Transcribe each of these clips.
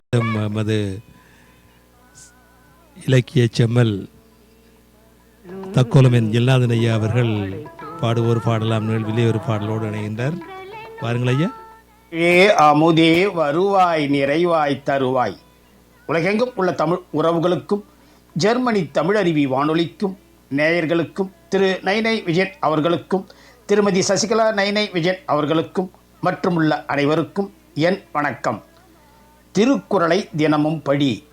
எமது இலக்கிய செம்மல் தக்கோலமென் ஜெல்லாதன் ஐயா அவர்கள் பாடுவோர் பாடலாம் நிகழ்விலே ஒரு பாடலோடு இணைகின்றார். பாருங்கள் ஐயா. ஏ அமுதே வருவாய் நிறைவாய் தருவாய். உலகெங்கும் உள்ள தமிழ் உறவுகளுக்கும் ஜெர்மனி தமிழருவி வானொலிக்கும் நேயர்களுக்கும் திரு நைனை விஜயன் அவர்களுக்கும் திருமதி சசிகலா நைனை விஜயன் அவர்களுக்கும் மற்றும் உள்ள அனைவருக்கும் என் வணக்கம். திருக்குறளை தினமும் படி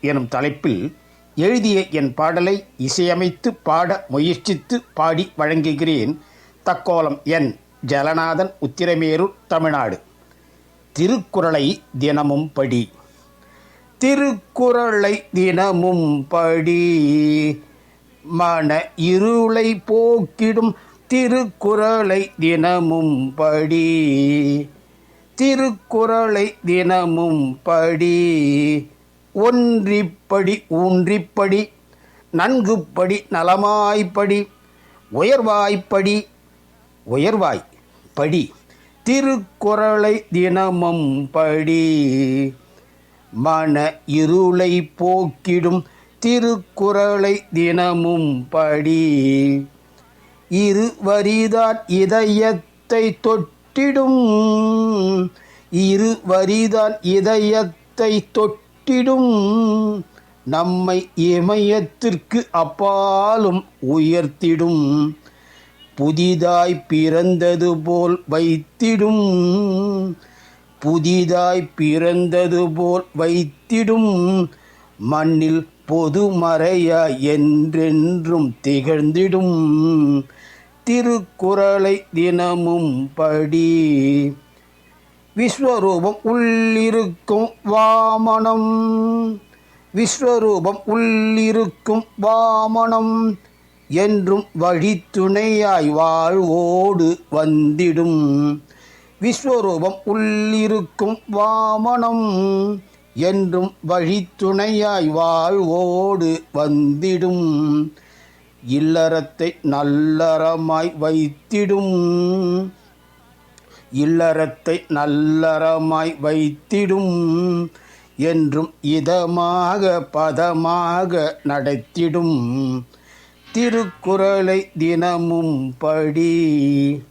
எனும் தலைப்பில் எழுதிய என் பாடலை இசையமைத்து பாட முயற்சித்து பாடி வழங்குகிறேன் தக்கோலம் என் ஜலநாதன் உத்திரமேரூர் தமிழ்நாடு. திருக்குறளை தினமும் படி. திருக்குறளை தினமும் படி. மன இருளை போக்கிடும் திருக்குறளை தினமும் படி. திருக்குறளை தினமும் படி ஒன்றிப்படி ஊன்றிப்படி நன்குப்படி நலமாய்ப்படி உயர்வாய்ப்படி உயர்வாய் படி. திருக்குறளை தினமும் படி மன இருளை போக்கிடும் திருக்குறளை தினமும் படி. இரு வரிதான் இதயத்தை தொட்டிடும். இரு வரிதான் இதயத்தை தொட்டிடும். நம்மை இமயத்திற்கு அப்பாலும் உயர்த்திடும். புதிதாய் பிறந்தது போல் வைத்திடும். புதிதாய் பிறந்தது போல் வைத்திடும். மண்ணில் பொதுமறையா என்றென்றும் திகழ்ந்திடும். திருக்குறளை தினமும் படி. விஸ்வரூபம் உள்ளிருக்கும் வாமனம். விஸ்வரூபம் உள்ளிருக்கும் வாமனம். என்றும் வழித்துணையாய் வாழ்வோடு வந்திடும். விஸ்வரூபம் உள்ளிருக்கும் வாமனம். என்றும் வழித்துணையாய் வாழ்வோடு வந்திடும். இல்லறத்தை நல்லறமாய் வைத்திடும். இல்லறத்தை நல்லறமாய் வைத்திடும் என்றும் இதமாக பதமாக நடத்திடும். திருக்குறளை தினமும் படி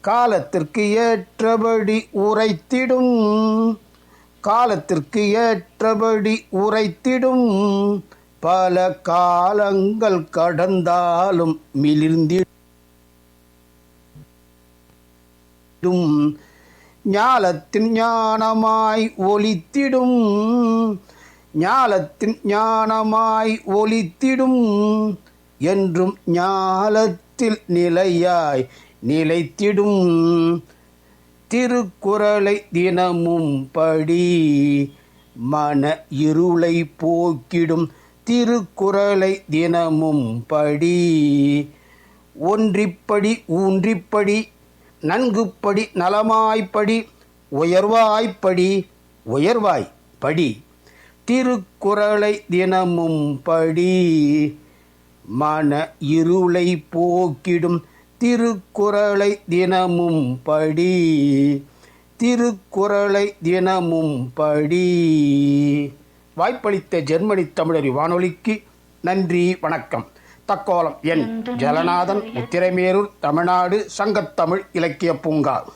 காலத்திற்கு ஏற்றபடி உரைத்திடும். காலத்திற்கு ஏற்றபடி உரைத்திடும். பல காலங்கள் கடந்தாலும் மிளிர்ந்திடும் ஞாலத்தின் ஞானமாய் ஒலித்திடும். ஞாலத்தின் ஞானமாய் ஒலித்திடும். என்றும் ஞாலத்தில் நிலையாய் நிலைத்திடும். திருக்குறளை தினமும் படி மன இருளை போக்கிடும். திருக்குறளை தினமும் படி. ஒன்றிப்படி ஊன்றிப்படி நன்குப்படி நலமாய்ப்படி உயர்வாய்ப்படி உயர்வாய் படி திருக்குறளை தினமும் படி. மன இருளை போக்கிடும் திருக்குறளை தினமும் படி. திருக்குறளை தினமும் படி. வாய்ப்பளித்த ஜெர்மனி தமிழறி வானொலிக்கு நன்றி வணக்கம். தக்கோலம் என் ஜலநாதன் உத்திரமேரூர் தமிழ்நாடு சங்கத்தமிழ் இலக்கிய பூங்கா.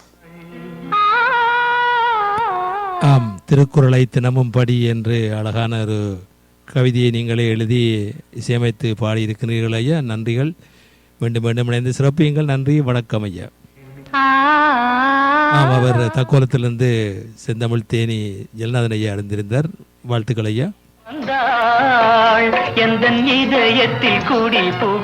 ஆம் திருக்குறளை தினமும் படி என்று அழகான ஒரு கவிதையை நீங்களே எழுதி இசையமைத்து பாடியிருக்கிறீர்கள் ஐயா. நன்றிகள். மீண்டும் மீண்டும் இணைந்து சிறப்பியுங்கள். நன்றி வணக்கம் ஐயா. ஆம் அவர் தக்கோலத்திலிருந்து செந்தமிழ் தேனி ஜெல்நாதன் ஐயா அறிந்திருந்தார். வாழ்த்துக்கள் ஐயா. எந்த இதயத்தில் கூடி போகும்